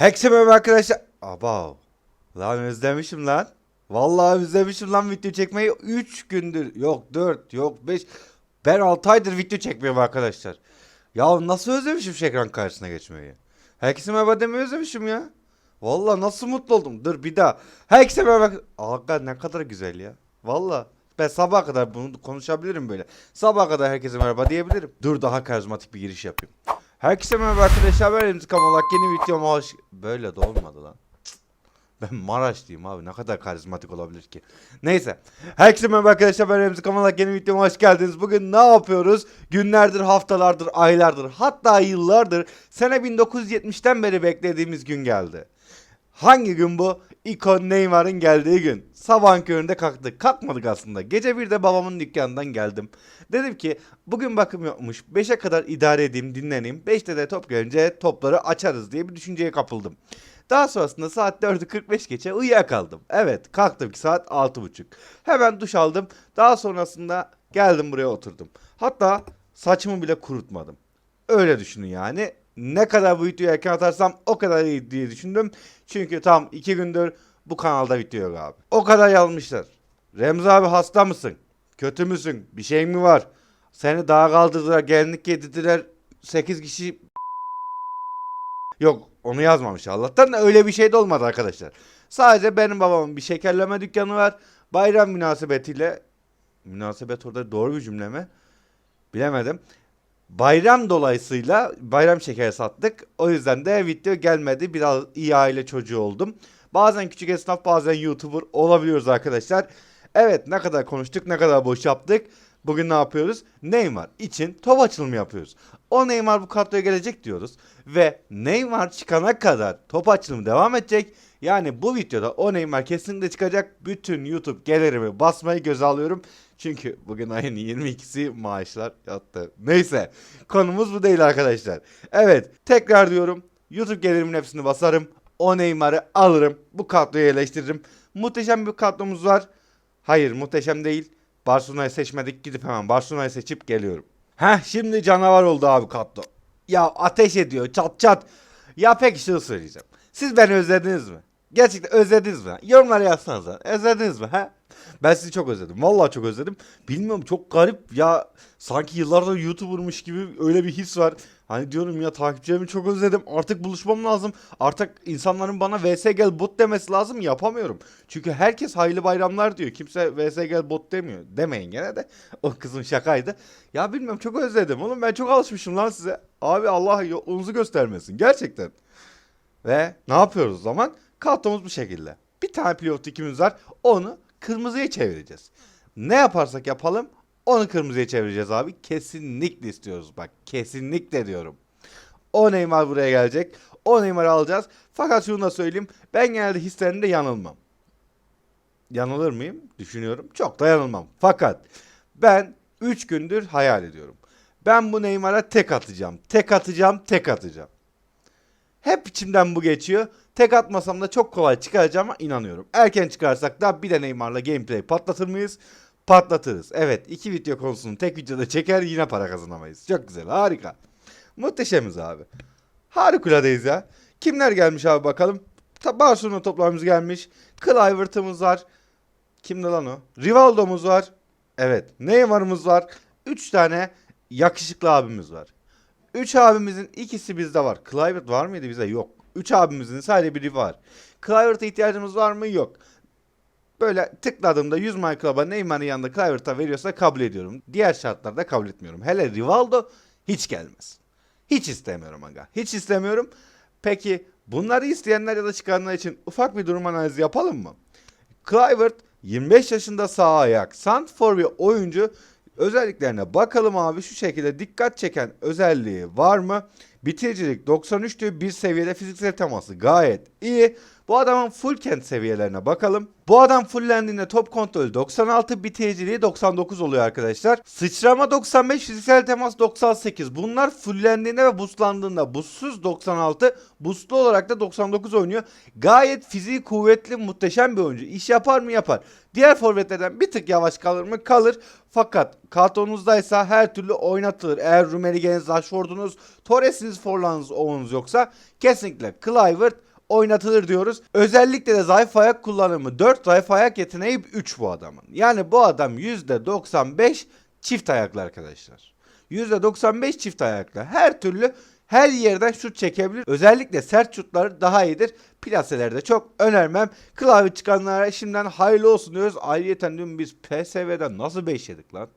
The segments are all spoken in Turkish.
Merhaba arkadaşlar. Abav. Lan özlemişim lan. Vallahi özlemişim lan video çekmeyi. 3 gündür. Yok 4 yok 5. Ben 6 aydır video çekmiyorum arkadaşlar. Ya nasıl özlemişim şu ekran karşısına geçmeyi. Herkese merhaba demeyi özlemişim ya. Vallahi nasıl mutlu oldum. Dur bir daha. Herkese merhaba. Aga ne kadar güzel ya. Vallahi. Ben sabaha kadar bunu konuşabilirim böyle. Sabaha kadar herkese merhaba diyebilirim. Dur daha karizmatik bir giriş yapayım. Herkese merhaba arkadaşlar ben Remzi yeni videoma hoş... Böyle de olmadı lan. Ben Maraşlıyım abi ne kadar karizmatik olabilir ki. Neyse. Herkese merhaba arkadaşlar ben Remzi yeni videoma hoş geldiniz. Bugün ne yapıyoruz? Günlerdir, haftalardır, aylardır hatta yıllardır sene 1970'ten beri beklediğimiz gün geldi. Hangi gün bu? İkon Neymar'ın geldiği gün. Sabahın köründe kalktık. Kalkmadık aslında. Gece bir de babamın dükkanından geldim. Dedim ki bugün bakım yokmuş. 5'e kadar idare edeyim dinleneyim. 5'te de top gelince topları açarız diye bir düşünceye kapıldım. Daha sonrasında saat 4'ü 45 geçe uyuyakaldım. Evet kalktım ki saat 6.30. Hemen duş aldım. Daha sonrasında geldim buraya oturdum. Hatta saçımı bile kurutmadım. Öyle düşünün yani. Ne kadar bu videoyu erken atarsam o kadar iyi diye düşündüm. Çünkü tam iki gündür bu kanalda video yok abi. O kadar yazmışlar. Remzi abi hasta mısın? Kötü müsün? Bir şey mi var? Seni dağa kaldırdılar, gelinlik yedirdiler. 8 kişi... Yok onu yazmamış Allah'tan da öyle bir şey de olmadı arkadaşlar. Sadece benim babamın bir şekerleme dükkanı var. Bayram münasebetiyle... Münasebet orada doğru bir cümle mi? Bilemedim. Bayram dolayısıyla bayram şekeri sattık. O yüzden de video gelmedi. Biraz iyi aile çocuğu oldum. Bazen küçük esnaf bazen YouTuber olabiliyoruz arkadaşlar. Evet ne kadar konuştuk ne kadar boş yaptık. Bugün ne yapıyoruz? Neymar için top açılımı yapıyoruz. O Neymar bu kadroya gelecek diyoruz. Ve Neymar çıkana kadar top açılımı devam edecek. Yani bu videoda o Neymar kesinlikle çıkacak. Bütün YouTube gelirimi basmayı göze alıyorum. Çünkü bugün ayın 22'si maaşlar yattı. Neyse konumuz bu değil arkadaşlar. Evet tekrar diyorum YouTube gelirimin hepsini basarım. O Neymar'ı alırım. Bu kadroyu yerleştiririm. Muhteşem bir kadromuz var. Hayır muhteşem değil. Barcelona'yı seçmedik. Gidip hemen Barcelona'yı seçip geliyorum. Heh şimdi canavar oldu abi kadro. Ya ateş ediyor çat çat. Ya peki şunu söyleyeceğim. Siz beni özlediniz mi? Gerçekten özlediniz mi? Yorumlara yazsanıza. Özlediniz mi? Ha? Ben sizi çok özledim. Vallahi çok özledim. Bilmiyorum çok garip ya. Sanki yıllardır YouTuber'mış gibi öyle bir his var. Hani diyorum ya takipçilerimi çok özledim. Artık buluşmam lazım. Artık insanların bana VS gel bot demesi lazım. Yapamıyorum. Çünkü herkes hayırlı bayramlar diyor. Kimse VS gel bot demiyor. Demeyin gene de. O kızın şakaydı. Ya bilmiyorum çok özledim. Oğlum ben çok alışmışım lan size. Abi Allah yolunuzu göstermesin. Gerçekten. Ve ne yapıyoruz o zaman? Kartomuz bu şekilde. Bir tane pilot ikimiz var. Onu kırmızıya çevireceğiz. Ne yaparsak yapalım onu kırmızıya çevireceğiz abi. Kesinlikle istiyoruz bak. Kesinlikle diyorum. O Neymar buraya gelecek. O Neymar'ı alacağız. Fakat şunu da söyleyeyim. Ben genelde hislerimde yanılmam. Yanılır mıyım? Düşünüyorum. Çok da yanılmam. Fakat ben 3 gündür hayal ediyorum. Ben bu Neymar'a tek atacağım. Tek atacağım. Tek atacağım. Hep içimden bu geçiyor. Tek atmasam da çok kolay çıkaracağıma inanıyorum. Erken çıkarsak da bir de Neymar'la gameplay patlatır mıyız? Patlatırız. Evet iki video konusunu tek videoda çeker yine para kazanamayız. Çok güzel harika. Muhteşemiz abi. Harikuladayız ya. Kimler gelmiş abi bakalım. Barcelona toplarımız gelmiş. Kluivert'ımız var. Kimdi lan o? Rivaldo'muz var. Evet. Neymar'ımız var. 3 tane yakışıklı abimiz var. 3 abimizin ikisi bizde var. Kluivert var mıydı bize? Yok. 3 abimizin sadece biri var. Kluivert'a ihtiyacımız var mı? Yok. Böyle tıkladığımda 100 My Club'a Neymar'ın yanında Kluivert'a veriyorsa kabul ediyorum. Diğer şartlarda kabul etmiyorum. Hele Rivaldo hiç gelmez. Hiç istemiyorum aga. Hiç istemiyorum. Peki bunları isteyenler ya da çıkaranlar için ufak bir durum analizi yapalım mı? Kluivert 25 yaşında sağ ayak. Santfor bir oyuncu. Özelliklerine bakalım abi. Şu şekilde dikkat çeken özelliği var mı? Bitiricilik 93 diyor. Bir seviyede fiziksel teması gayet iyi. Bu adamın full kent seviyelerine bakalım. Bu adam fullendiğinde top kontrolü 96, bitiriciliği 99 oluyor arkadaşlar. Sıçrama 95, fiziksel temas 98. Bunlar fullendiğinde ve boostlandığında buzsuz 96, boostlu olarak da 99 oynuyor. Gayet fiziği kuvvetli, muhteşem bir oyuncu. İş yapar mı? Yapar. Diğer forvetlerden bir tık yavaş kalır mı? Kalır. Fakat kartonunuzdaysa her türlü oynatılır. Eğer Rummenigge'niz, Rashford'unuz, Torres'iniz, Forlan'ınız, Owen'unuz yoksa kesinlikle Kluivert oynatılır diyoruz. Özellikle de zayıf ayak kullanımı 4 zayıf ayak yeteneği 3 bu adamın. Yani bu adam %95 çift ayaklı arkadaşlar. %95 çift ayaklı. Her türlü her yerden şut çekebilir. Özellikle sert şutları daha iyidir. Plaselerde çok önermem. Klavye çıkanlara şimdiden hayırlı olsun diyoruz. Ayrıyeten dün biz PSV'den nasıl 5 yedik lan?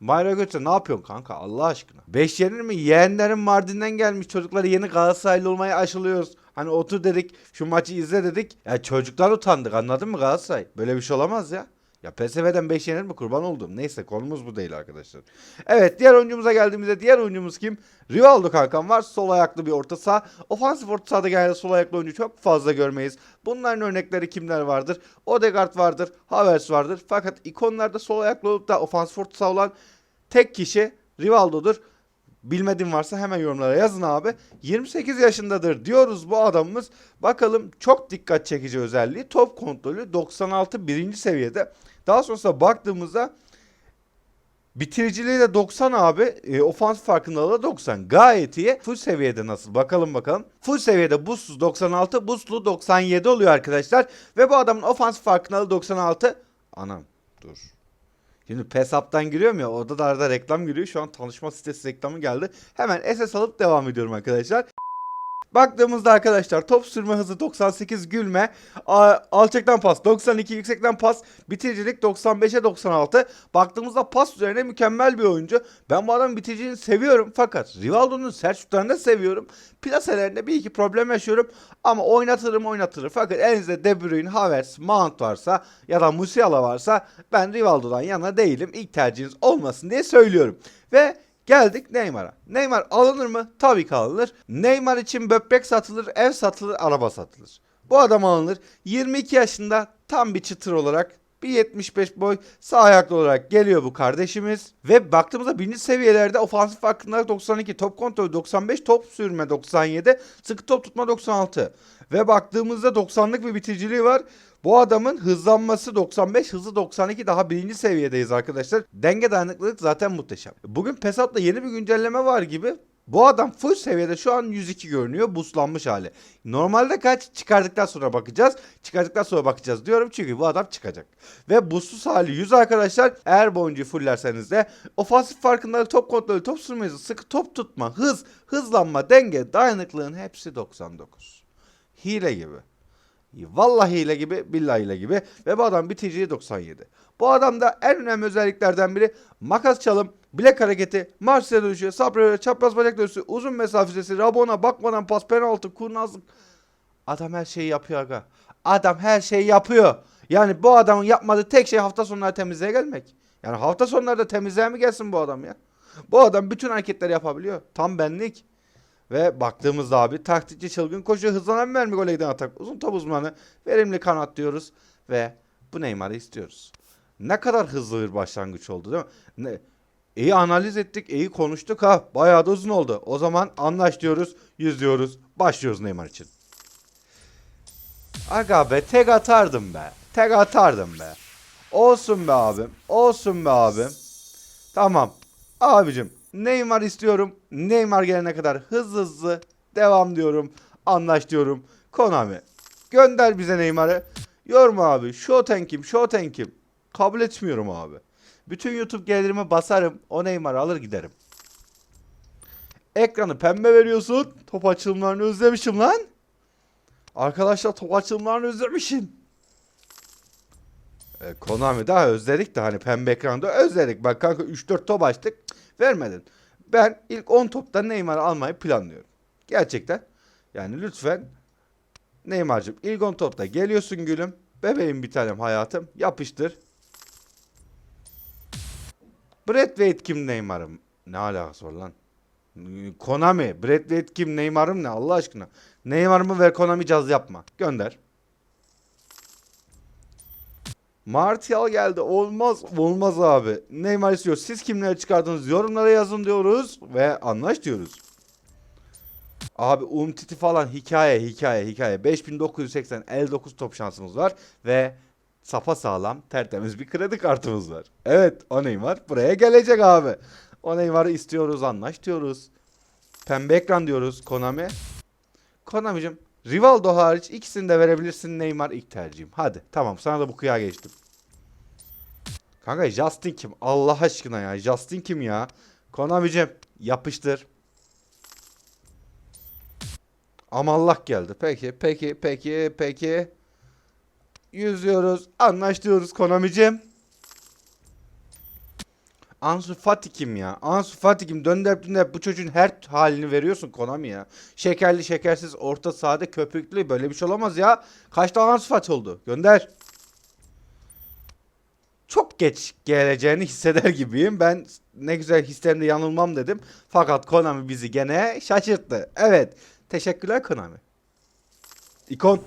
Mayra Göçe ne yapıyorsun kanka Allah aşkına? 5 yenir mi? Yeğenlerim Mardin'den gelmiş çocukları yeni Galatasaraylı olmaya aşılıyoruz. Hani otur dedik şu maçı izle dedik. Ya çocuklar utandık anladın mı Galatasaray? Böyle bir şey olamaz ya. Ya PSV'den 5 yenir mi kurban oldum. Neyse konumuz bu değil arkadaşlar. Evet diğer oyuncumuza geldiğimizde diğer oyuncumuz kim? Rivaldo kankam var. Sol ayaklı bir orta saha. Ofansif orta sahada genelde sol ayaklı oyuncu çok fazla görmeyiz. Bunların örnekleri kimler vardır? Odegaard vardır. Havertz vardır. Fakat ikonlarda sol ayaklı olup da ofansif orta saha olan tek kişi Rivaldo'dur. Bilmediğin varsa hemen yorumlara yazın abi. 28 yaşındadır diyoruz bu adamımız. Bakalım çok dikkat çekici özelliği. Top kontrolü 96 birinci seviyede. Daha sonrasında baktığımızda bitiriciliği de 90 abi. E, ofans farkındalığı da 90. Gayet iyi. Full seviyede nasıl? Bakalım bakalım. Full seviyede boostsuz 96, boostlu 97 oluyor arkadaşlar. Ve bu adamın ofans farkındalığı 96. Anam dur. Şimdi PESAP'tan giriyorum ya orada da arada reklam giriyor. Şu an tanışma sitesi reklamı geldi. Hemen SS alıp devam ediyorum arkadaşlar. Baktığımızda arkadaşlar top sürme hızı 98 gülme. Alçaktan pas 92 yüksekten pas. Bitiricilik 95'e 96. Baktığımızda pas üzerine mükemmel bir oyuncu. Ben bu adamın bitiriciliğini seviyorum fakat Rivaldo'nun sert şutlarını da seviyorum. Plaselerinde bir iki problem yaşıyorum. Ama oynatırım oynatırım. Fakat elinizde De Bruyne, Havertz, Mount varsa ya da Musiala varsa ben Rivaldo'dan yana değilim. İlk tercihiniz olmasın diye söylüyorum. Ve Geldik Neymar'a. Neymar alınır mı? Tabii ki alınır. Neymar için böbrek satılır, ev satılır, araba satılır. Bu adam alınır. 22 yaşında tam bir çıtır olarak bir 75 boy sağ ayaklı olarak geliyor bu kardeşimiz. Ve baktığımızda birinci seviyelerde ofansif farkındalık 92, top kontrolü 95, top sürme 97, sıkı top tutma 96. Ve baktığımızda 90'lık bir bitiriciliği var. Bu adamın hızlanması 95, hızı 92 daha birinci seviyedeyiz arkadaşlar. Denge dayanıklılık zaten muhteşem. Bugün Pesat'ta yeni bir güncelleme var gibi. Bu adam full seviyede şu an 102 görünüyor. Buslanmış hali. Normalde kaç? Çıkardıktan sonra bakacağız. Çıkardıktan sonra bakacağız diyorum. Çünkü bu adam çıkacak. Ve buslu hali 100 arkadaşlar. Eğer bu oyuncuyu fullerseniz de ofansif farkındalık, top kontrolü, top sürme hızı, sıkı top tutma, hız, hızlanma, denge, dayanıklılığın hepsi 99. Hile gibi. Vallahi hile gibi, billahi hile gibi. Ve bu adam bitiriciliği 97. Bu adamda en önemli özelliklerden biri makas çalım, bilek hareketi, marşya dönüşü, sabrı, çapraz bacak dönüşü, uzun mesafesi, rabona, bakmadan pas, penaltı, kurnazlık. Adam her şeyi yapıyor aga. Adam her şeyi yapıyor. Yani bu adamın yapmadığı tek şey hafta sonları temizliğe gelmek. Yani hafta sonları da temizliğe mi gelsin bu adam ya? Bu adam bütün hareketleri yapabiliyor. Tam benlik. Ve baktığımızda abi taktikçi çılgın koşu hızlanan mermi gole giden atak. Uzun top uzmanı verimli kanat diyoruz. Ve bu Neymar'ı istiyoruz. Ne kadar hızlı bir başlangıç oldu değil mi? Ne, iyi analiz ettik, iyi konuştuk ha. Bayağı da uzun oldu. O zaman anlaş diyoruz, yüz diyoruz. Başlıyoruz Neymar için. Aga be tek atardım be. Tek atardım be. Olsun be abim. Olsun be abim. Tamam. Abicim Neymar istiyorum. Neymar gelene kadar hızlı hızlı devam diyorum. Anlaş diyorum. Konami. Gönder bize Neymar'ı. Yorma abi. Shoten kim? Shoten kim? Kabul etmiyorum abi. Bütün YouTube gelirimi basarım. O Neymar'ı alır giderim. Ekranı pembe veriyorsun. Top açılımlarını özlemişim lan. Arkadaşlar top açılımlarını özlemişim. E, Konami daha özledik de hani pembe ekranda özledik. Bak kanka 3-4 top açtık. Vermedin. Ben ilk 10 topta Neymar'ı almayı planlıyorum. Gerçekten. Yani lütfen Neymar'cığım ilk 10 topta geliyorsun gülüm. Bebeğim bir tanem hayatım. Yapıştır. Brad Wade kim Neymar'ım? Ne alakası var lan? Konami. Brad Wade kim Neymar'ım ne Allah aşkına? Neymar'ımı ver Konami caz yapma. Gönder. Martial geldi. Olmaz. Olmaz abi. Neymar istiyor. Siz kimleri çıkardınız? Yorumlara yazın diyoruz. Ve anlaş diyoruz. Abi Umtiti falan hikaye hikaye hikaye. 5980 59 top şansımız var. Ve sapa sağlam tertemiz bir kredi kartımız var. Evet o Neymar buraya gelecek abi. O Neymar'ı istiyoruz anlaş diyoruz. Pembe ekran diyoruz Konami. Konami'cim Rivaldo hariç ikisini de verebilirsin. Neymar ilk tercihim. Hadi tamam sana da bu kıya geçtim. Kanka Justin kim? Allah aşkına ya. Justin kim ya? Konami'cim yapıştır. Amallah geldi. Peki, peki, peki, peki. Yüzüyoruz. Anlaştırıyoruz Konami'cim. Ansu Fati kim ya? Ansu Fati kim? Döndürüp döndürüp bu çocuğun her halini veriyorsun Konami ya. Şekerli şekersiz orta sade köpüklü böyle bir şey olamaz ya. Kaç tane Ansu Fati oldu? Gönder. Çok geç geleceğini hisseder gibiyim. Ben ne güzel hislerimde yanılmam dedim. Fakat Konami bizi gene şaşırttı. Evet. Teşekkürler Konami. İkon.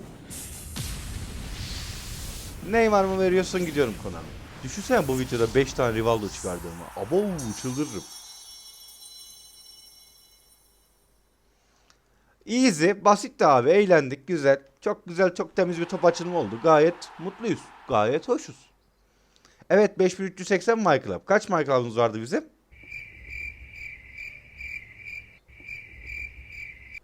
Neymar mı veriyorsun gidiyorum Konami. Düşünsene bu videoda 5 tane Rivaldo çıkardığımı. Abo çıldırırım. Easy, basitti abi, eğlendik, güzel. Çok güzel, çok temiz bir top açılımı oldu. Gayet mutluyuz, gayet hoşuz. Evet 5380 My Club. Kaç My Club'ımız vardı bizim?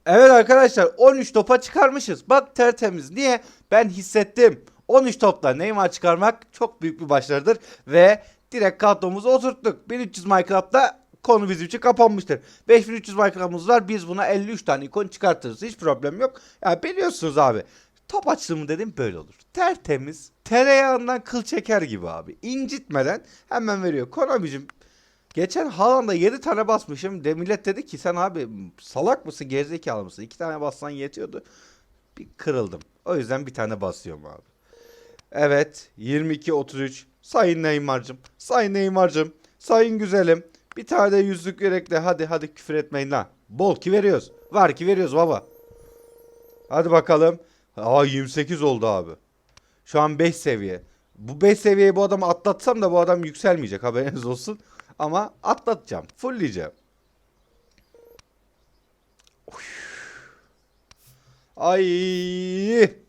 Evet arkadaşlar 13 topa çıkarmışız. Bak tertemiz. Niye? Ben hissettim. 13 topla Neymar çıkarmak çok büyük bir başarıdır. Ve direkt kadromuzu oturttuk. 1300 My Club'da konu bizim için kapanmıştır. 5300 My Club'ımız var. Biz buna 53 tane ikon çıkartırız. Hiç problem yok. Ya biliyorsunuz abi. Top açılımı dedim böyle olur. Tertemiz. Tereyağından kıl çeker gibi abi. İncitmeden hemen veriyor. Konami'cim Geçen Haaland'a 7 tane basmışım. De millet dedi ki sen abi salak mısın gerizekalı mısın? 2 tane bassan yetiyordu. Bir kırıldım. O yüzden bir tane basıyorum abi. Evet 22-33. Sayın Neymar'cım. Sayın Neymar'cım. Sayın güzelim. Bir tane de yüzlük yürekle hadi hadi küfür etmeyin lan. Bol ki veriyoruz. Var ki veriyoruz baba. Hadi bakalım. Aa 28 oldu abi. Şu an 5 seviye. Bu 5 seviyeyi bu adamı atlatsam da bu adam yükselmeyecek haberiniz olsun. Ama atlatacağım. Fullleyeceğim. Ay.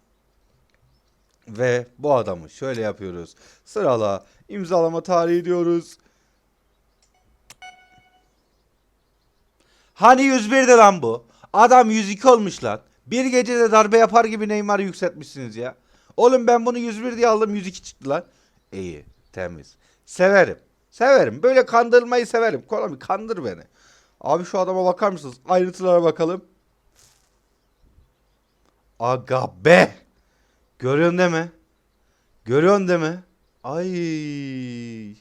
Ve bu adamı şöyle yapıyoruz. Sırala imzalama tarihi diyoruz. Hani 101'di lan bu? Adam 102 olmuş lan. Bir gecede darbe yapar gibi Neymar'ı yükseltmişsiniz ya. Oğlum ben bunu 101 diye aldım 102 çıktı lan. İyi, temiz. Severim. Severim. Böyle kandırmayı severim. Konami kandır beni. Abi şu adama bakar mısınız? Ayrıntılara bakalım. Aga be. Görüyorsun değil mi? Görüyorsun değil mi? Ay.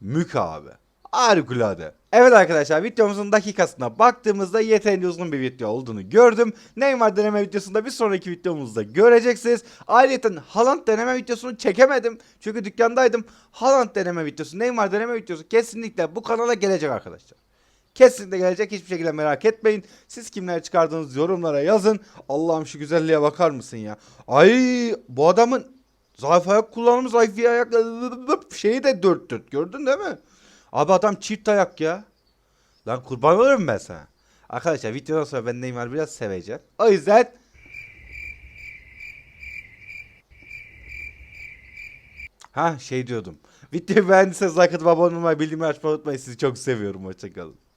Mük abi. Harikulade. Evet arkadaşlar videomuzun dakikasına baktığımızda yeterince uzun bir video olduğunu gördüm. Neymar deneme videosunda bir sonraki videomuzda göreceksiniz. Ayrıca Haaland deneme videosunu çekemedim. Çünkü dükkandaydım. Haaland deneme videosu, Neymar deneme videosu kesinlikle bu kanala gelecek arkadaşlar. Kesinlikle gelecek hiçbir şekilde merak etmeyin. Siz kimler çıkardığınız yorumlara yazın. Allah'ım şu güzelliğe bakar mısın ya? Ay bu adamın zayıf ayak kullanımı zayıf ayak şeyi de dört dört gördün değil mi? Abi adam çift ayak ya. Lan kurban olurum ben sana. Arkadaşlar videodan sonra ben Neymar biraz seveceğim. O yüzden Ha şey diyordum. Videoyu beğendiyseniz like atıp abone olmayı bildiğimi açmayı unutmayın. Sizi çok seviyorum. Hoşçakalın.